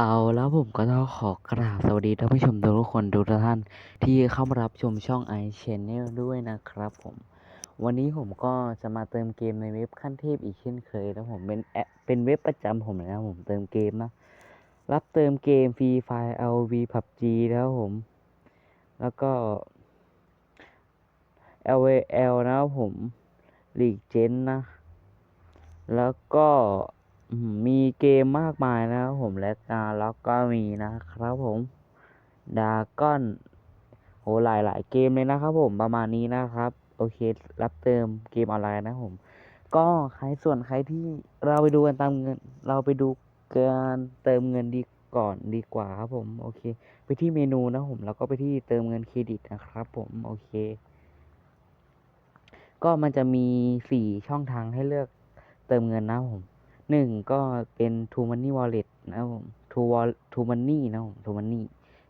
เอาแล้วผมก็ต้องขอกราบสวัสดีท่านผู้ชมทุกคนทุกท่านที่เข้ามารับชมช่อง i Channel ด้วยนะครับผม วันนี้ผมก็จะมาเติมเกมในเว็บขั้นเทพอีกเช่นเคยแล้วผมเป็นแอปเป็นเว็บประจำผมนะผมเติมเกมนะ รับเติมเกมฟรีไฟล์ LV PUBG แล้วผม แล้วก็ LVL นะผม League Gen นะ แล้วก็ มีเกมมากมายนะครับผมและนาล็อกก็มีนะครับผมดาก้อนโหหลายหลายเกมเลยนะครับผมประมาณนี้นะครับ โอเครับเติมเกมออนไลน์นะผม ก็ใครส่วนใครที่เราไปดูกันตามเงิน เราไปดูการเติมเงินดีก่อนดีกว่าครับผม โอเค ไปที่เมนูนะผมแล้วก็ไปที่เติมเงินเครดิตนะครับ ผมโอเค ก็มันจะมีสี่ช่องทางให้เลือกเติมเงินนะผม หนึ่งก็เป็น True Money Wallet นะครับผม True Wall True Money นะผม True Money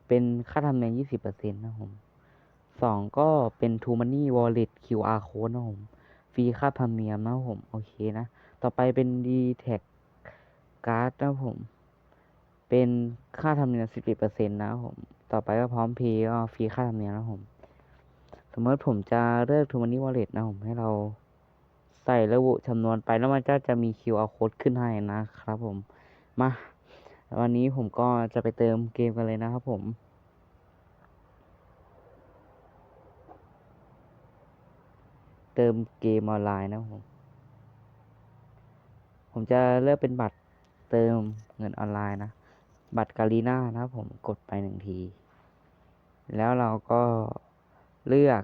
เป็นค่าธรรมเนียมยี่สิบเปอร์เซ็นต์นะผมสองก็เป็น True Money Wallet QR Code นะครับผมฟรีค่าธรรมเนียมนะผมโอเคนะ ต่อไปเป็น d t a g Card นะผม เป็นค่าธรรมเนียมสิบเอ็ดเปอร์เซ็นต์นะผม ต่อไปก็พร้อมเพย์ก็ฟรีค่าธรรมเนียมนะผม สมมติผมจะเลือก True Money Wallet นะผมให้เรา ใส่ระบุจำนวนไปแล้วมันก็จะมี QR code ขึ้นให้นะครับผม มา วันนี้ผมก็จะไปเติมเกมกันเลยนะครับผมเติมเกมออนไลน์นะผม ผมจะเลือกเป็นบัตรเติมเงินออนไลน์นะ บัตรกาลีน่านะครับผมกดไปหนึ่งที แล้วเราก็เลือก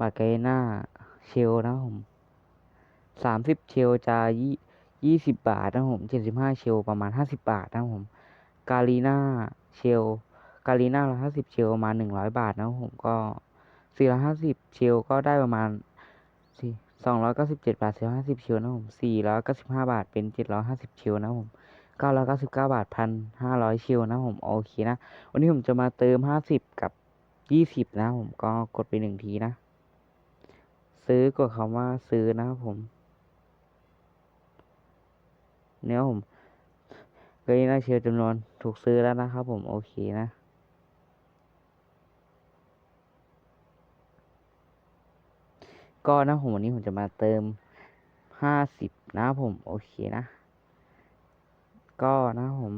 บัตรกาลีน่า เชลนะผมสามสิบเชลจะยี่ยี่สิบบาทนะผมเจ็ดสิบห้าเชลประมาณห้าสิบบาทนะผม กาลีน่าเชลกาลีน่าร้อยห้าสิบเชลประมาณหนึ่งร้อยบาทนะผมก็สี่ร้อยห้าสิบเชลก็ได้ประมาณสี่สองร้อยเก้าสิบเจ็ดบาทสี่ร้อยห้าสิบเชลนะผมสี่ร้อยเก้าสิบห้าบาทเป็นเจ็ดร้อยห้าสิบเชลนะผมเก้าร้อยเก้าสิบเก้าบาทพันห้าร้อยเชลนะผมโอเคนะ วันนี้ผมจะมาเติมห้าสิบกับยี่สิบนะผมก็กดไปหนึ่งทีนะ ซื้อกดคำว่าซื้อนะครับผม เนี่ยผมก็น่าเชียร์จำนวนถูกซื้อแล้วนะครับผมโอเคนะก็นะผมวันนี้ผมจะมาเติมห้าสิบนะครับผมโอเคนะ ก็นะผม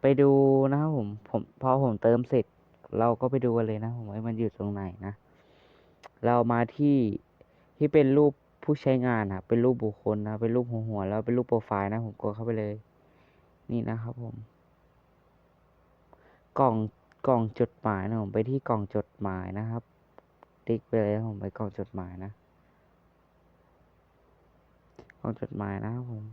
ไปดูนะครับผม ผมพอผมเติมเสร็จ เราก็ไปดูกันเลยนะผมว่ามันอยู่ตรงไหนนะ เรามาที่ ที่เป็นรูปผู้ใช้งานนะเป็นรูปบุคคลนะ เป็นรูปหัวหัวแล้วเป็นรูปโปรไฟล์นะ ผมกดเข้าไปเลย นี่นะครับผม กล่องกล่องจดหมายนะผมไปที่กล่องจดหมายนะครับ ติ๊กไปเลยผมไปกล่องจดหมายนะ กล่องจดหมายนะครับผม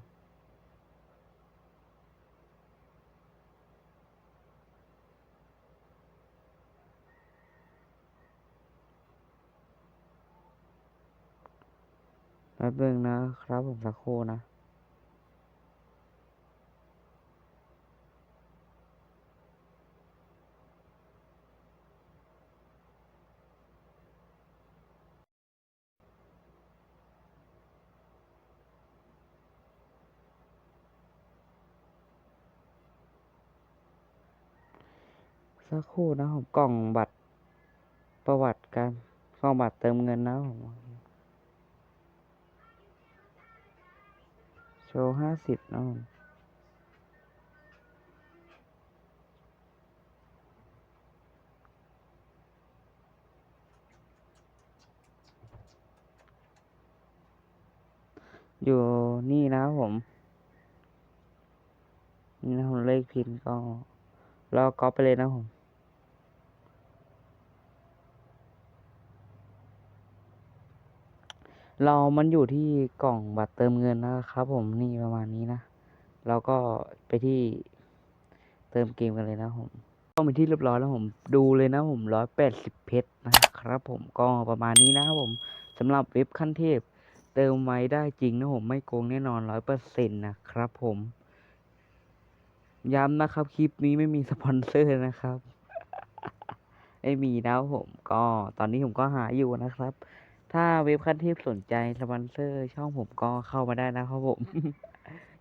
แป๊บนึงนะครับผมสักครู่นะสักครู่นะผมกล่องบัตรประวัติการกล่องบัตรเติมเงินนะผม ว์ห้าสิบนะผมอยู่นี่นะผม นี่นะผมเลขพินก็รอก๊อปไปเลยนะผม เรามันอยู่ที่กล่องบัตรเติมเงินนะครับ ผมนี่ประมาณนี้นะเราก็ไปที่เติมเกมกันเลยนะผมก็เป็นที่เรียบร้อยแล้วผมดูเลยนะผมร้อยแปดสิบเพชรนะครับ ผมก็ประมาณนี้นะครับผมสำหรับเว็บขั้นเทพ เติมไว้ได้จริงนะผมไม่โกงแน่นอนร้อยเปอร์เซ็นต์นะครับ ผมย้ำนะครับคลิปนี้ไม่มีสปอนเซอร์นะครับไม่มีนะผมก็ตอนนี้ผมก็หาอยู่นะครับ ถ้าเว็บขั้นเทพสนใจสปอนเซอร์ช่องผมก็เข้ามาได้นะครับผม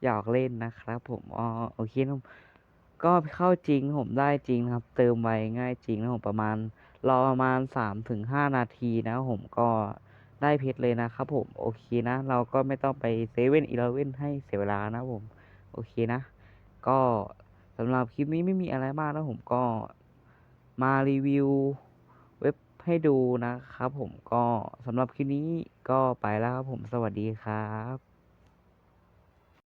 หยอกเล่นนะครับ ผมอ๋อโอเคนะก็เข้าจริงผมได้จริงครับ เติมไวง่ายจริงนะผมประมาณ รอประมาณสามถึงห้านาทีนะผมก็ได้เพชรเลยนะครับผมโอเคนะ เราก็ไม่ต้องไปเซเว่นอีเลเว่นให้เสียเวลานะผม โอเคนะ ก็สำหรับคลิปนี้ไม่มีอะไรมากนะผมก็มารีวิว ให้ดูนะครับผมก็สำหรับคลิปนี้ก็ไปแล้วครับผมสวัสดีครับ